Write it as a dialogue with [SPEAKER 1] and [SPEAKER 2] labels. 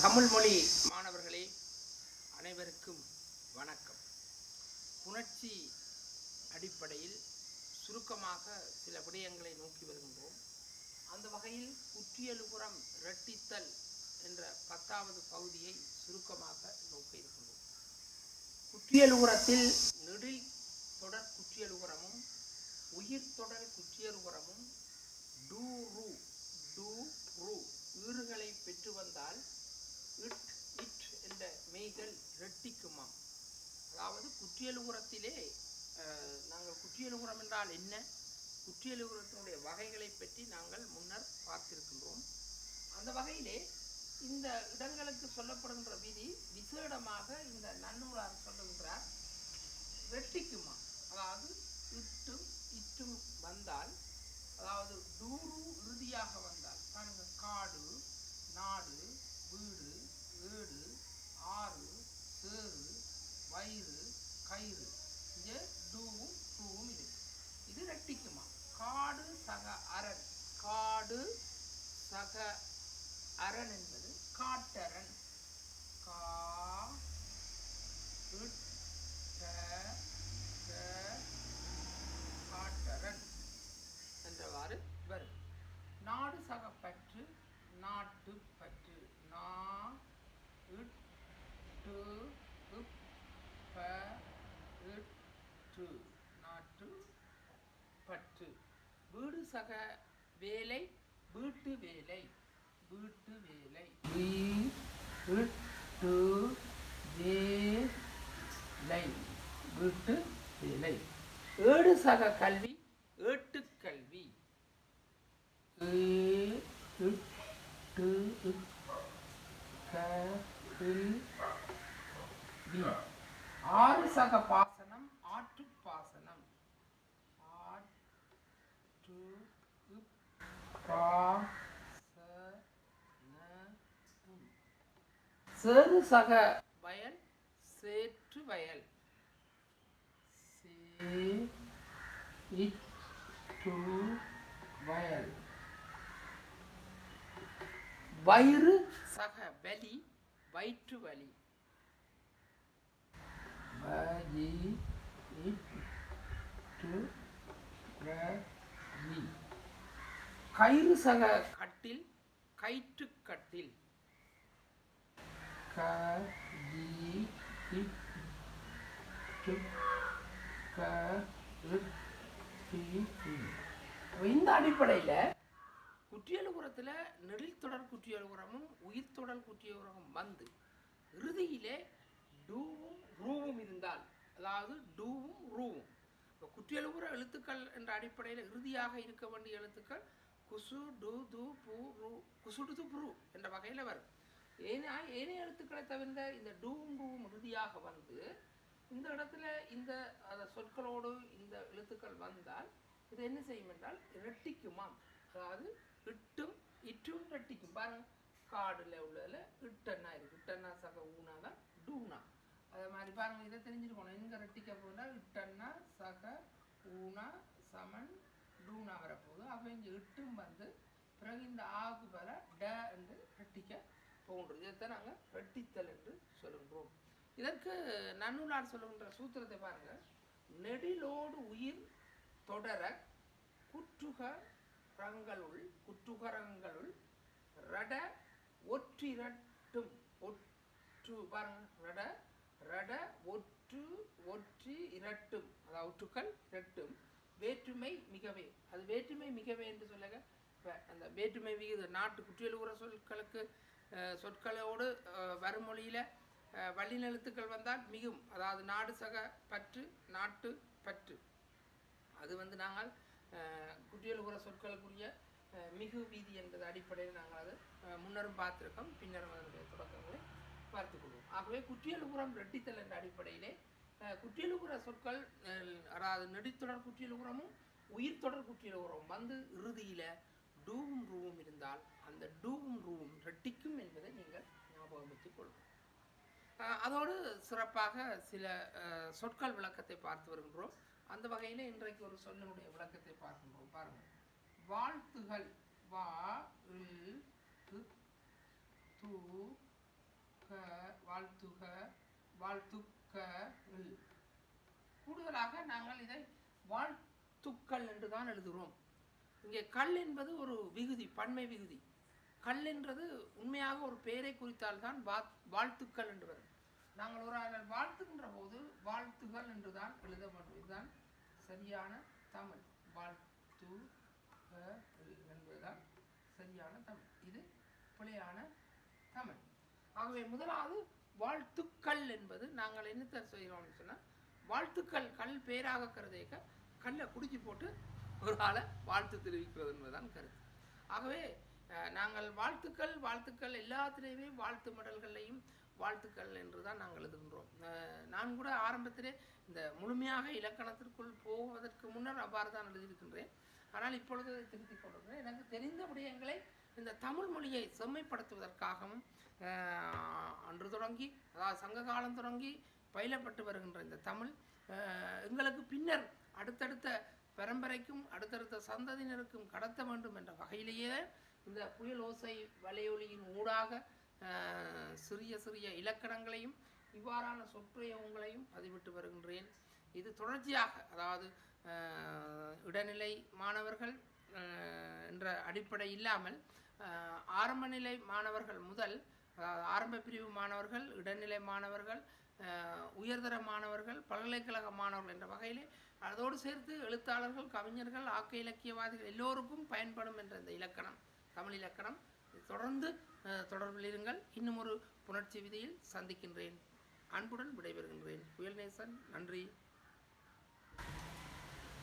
[SPEAKER 1] தமிழ் மொழி மாணவர்களே அனைவருக்கும் வணக்கம். புணர்ச்சி அடிப்படையில் சுருக்கமாக சில விடயங்களை நோக்கி வருகின்றோம். அந்த வகையில் குற்றியலுபுறம் இரட்டித்தல் என்ற பத்தாவது பகுதியை சுருக்கமாக நோக்க இருக்கின்றோம். குற்றியலுபுரத்தில் நெடில் தொடர் குற்றியலுபுரமும் உயிர் தொடர் குற்றியலுபுரமும் டூ ரூ டூ ரூ ஈறுகளை பெற்று வந்தால் இட் இட் என்ற மெய்கள் இரட்டிக்குமாம். அதாவது குற்றியலுகுரத்திலே அஹ், நாங்கள் குற்றியலுகுரம் என்றால் என்ன? குற்றியலுகுரத்தினுடைய வகைகளை பற்றி நாங்கள் முன்னர் பார்த்திருக்கின்றோம். அந்த வகையிலே இந்த இடங்களுக்கு சொல்லப்படுகின்ற விதி விசேடமாக இந்த நன்னூலார் சொல்லுகின்றார் வெட்டிக்குமா அதாவது இட்டும் இட்டும் வந்தால் அதாவது டூரு இறுதியாக வந்தால் பாருங்கள் காடு நாடு வீடு ஏடு ஆறு சேறு கயிறு கயிறு. இங்கே டூவும் டூவும் இது இது ரெட்டிக்குமா? காடு சக அரண். காடு சக அரண் என்பது காட்டரன் கா காட்டரன் என்றவாறு வரும். நாடு சக பற்று நாட்டு பற்று. நா இட்டு டு இப் ப இட் டு நாட்டு பற்று. வீடு சக வேலை வீட்டு வேலை வீட்டு வேலை. வீட்டு வேலை வீட்டு வேலை. ஏடு சக கல்வி ஏட்டுக்கல்வி ஆறு சக பாசனம் ஆற்று பாசனம் ஆற்று இப் பா ச ந உம். சேறு சக வயல் சேற்று வயல். சே வயல். வயிறு சக வலி வயிற்று வலி. வலி வலி. கயிறு சக கட்டில் கயிற்று கட்டில். கலி இட்டு கருத்தி இந்த அடிப்படையில் குற்றியலுகுரத்தில் நெடில் தொடர் குற்றியலுகுரமும் உயிர் தொடர் குற்றியலுகுரமும் வந்து இறுதியிலே டூவும் ரூவும் இருந்தால் அதாவது டூவும் ரூவும். இப்போ குற்றியலுகுர எழுத்துக்கள் என்ற அடிப்படையில் இறுதியாக இருக்க வேண்டிய எழுத்துக்கள் குசு டு து பு ரு குசுடு து புரு என்ற வகையில் வரும். ஏன்னா ஏனைய எழுத்துக்களை தவிர்ந்த இந்த டூவும் டூவும் வந்து இந்த இடத்துல இந்த அந்த சொற்களோடு இந்த எழுத்துக்கள் வந்தால் இது என்ன செய்யும் என்றால் இரட்டிக்குமாம். அதாவது இட்டும் இட்டும் இரட்டிக்கும். பாருங்க காடில் உள்ளதில் இட்டன்னா இருக்குது இட்டன்னா சக ஊனா தான் டூனா. அதே மாதிரி பாருங்க இதை தெரிஞ்சிருக்கணும் எங்கே ரெட்டிக்க போனால் இட்டன்னா சக ஊனா சமன் டூனா வரப்போகுது அப்போ இங்கே இட்டும் வந்து பிறகு இந்த ஆகு பல ட என்று ரெட்டிக்க போன்றது. இதைத்தான் நாங்கள் ரெட்டித்தல் என்று சொல்கின்றோம். இதற்கு நன்னூலார் சொல்லுகின்ற சூத்திரத்தை பாருங்க. நெடிலோடு உயிர் தொடர குற்றுகரங்களுள் குற்றுகரங்களுள் ரட ஒற்றிரட்டும். ஒற்று பாருங்க ரட ரட ஒற்று ஒற்றி இரட்டும். அதாவது ஒற்றுக்கள் இரட்டும். வேற்றுமை மிகவே. அது வேற்றுமை மிகவே என்று சொல்லுங்க. அந்த வேற்றுமை விகித நாட்டு குற்றியலுகிற சொற்களுக்கு சொற்களோடு வருமொழியில் வழிநெழுத்துக்கள் வந்தால் மிகும். அதாவது நாடு சக பற்று நாட்டு பற்று. அது வந்து நாங்கள் அஹ், சொற்களுக்குரிய மிகு வீதி என்பது அடிப்படையில் நாங்கள் அது முன்னரும் பார்த்துருக்கோம். பின்னரும் அதனுடைய தொடக்கங்களை பார்த்துக்கொள்வோம் ஆகவே குற்றியலுகுரம் ரெட்டித்தல் என்ற அடிப்படையிலே குற்றியலுகுற சொற்கள் அதாவது நெடித்தொடர் குற்றியலுகுரமும் உயிர் தொடர் குற்றியலுகுரம் வந்து இறுதியில் டூவும் ரூவும் இருந்தால் அந்த டூவும் ரூவும் ரெட்டிக்கும் என்பதை நீங்கள் ஞாபகம் வைத்துக் கொள்ளுங்கள் அஹ் அதோடு சிறப்பாக சில சொற்கள் விளக்கத்தை பார்த்து வருகின்றோம். அந்த வகையில் இன்றைக்கு ஒரு சொல்லினுடைய விளக்கத்தை பார்க்கின்றோம். பாருங்கள் வாழ்த்துகள். வா இல் து க வாழ்த்துக வாழ்த்துக்க இல். கூடுதலாக நாங்கள் இதை வாழ்த்துக்கள் என்று தான் எழுதுகிறோம். இங்கே கல் என்பது ஒரு விகுதி பன்மை விகுதி. கல் என்றது உண்மையாக ஒரு பெயரை குறித்தால் தான் வாழ்த்துக்கள் என்று வரும் நாங்கள் ஒரு ஆளை வாழ்த்துகின்ற போது வாழ்த்துகள் என்று தான் எழுத வேண்டும். இதுதான் சரியான தமிழ். வாழ்த்து என்பதுதான் சரியான தமிழ். இது பிழையான தமிழ். ஆகவே முதலாவது வாழ்த்துக்கள் என்பது நாங்கள் என்னத்தை செய்கிறோம்னு சொன்னால் வாழ்த்துக்கள் கல் பேராக கருதேக்க கல்லை குடிச்சு போட்டு ஒரு ஆளை வாழ்த்து தெரிவிக்கிறது என்பதுதான் கருத்து. ஆகவே நாங்கள் வாழ்த்துக்கள் வாழ்த்துக்கள் எல்லாத்துலேயுமே வாழ்த்து மடல்கள்லையும் வாழ்த்துக்கள் என்று தான் நாங்கள் எழுதுகின்றோம். நான் கூட ஆரம்பத்திலே இந்த முழுமையாக இலக்கணத்திற்குள் போவதற்கு முன்னர் அவ்வாறு தான் எழுதியிருக்கின்றேன். ஆனால் இப்பொழுது அதை திருத்திக் கொண்டிருக்கிறேன் எனக்கு தெரிந்த விடயங்களை இந்த தமிழ் மொழியை செம்மைப்படுத்துவதற்காகவும் அன்று தொடங்கி அதாவது சங்க காலம் தொடங்கி பயிலப்பட்டு வருகின்ற இந்த தமிழ் எங்களுக்கு பின்னர் அடுத்தடுத்த பரம்பரைக்கும் அடுத்தடுத்த சந்ததியினருக்கும் கடத்த வேண்டும் என்ற வகையிலேயே இந்த புயல் ஓசை வலையொலியின் ஊடாக சிறிய சிறிய இலக்கணங்களையும் இவ்வாறான சொற்பிரயோகங்களையும் பதிவிட்டு வருகின்றேன். இது தொடர்ச்சியாக அதாவது இடைநிலை மாணவர்கள் என்ற அடிப்படை இல்லாமல் ஆரம்ப நிலை மாணவர்கள் முதல் அதாவது ஆரம்ப பிரிவு மாணவர்கள் இடைநிலை மாணவர்கள் உயர்தர மாணவர்கள் பல்கலைக்கழக மாணவர்கள் என்ற வகையிலே அதோடு சேர்த்து எழுத்தாளர்கள் கவிஞர்கள் ஆக்க இலக்கியவாதிகள் எல்லோருக்கும் பயன்படும் என்ற இந்த இலக்கணம். தமிழ் இலக்கணம். தொடர்ந்து தொடர்பில் இருங்கள். இன்னும் ஒரு புணர்ச்சி விதியில் சந்திக்கின்றேன். அன்புடன் விடைபெறுகின்றேன். புயல் நேசன் நன்றி.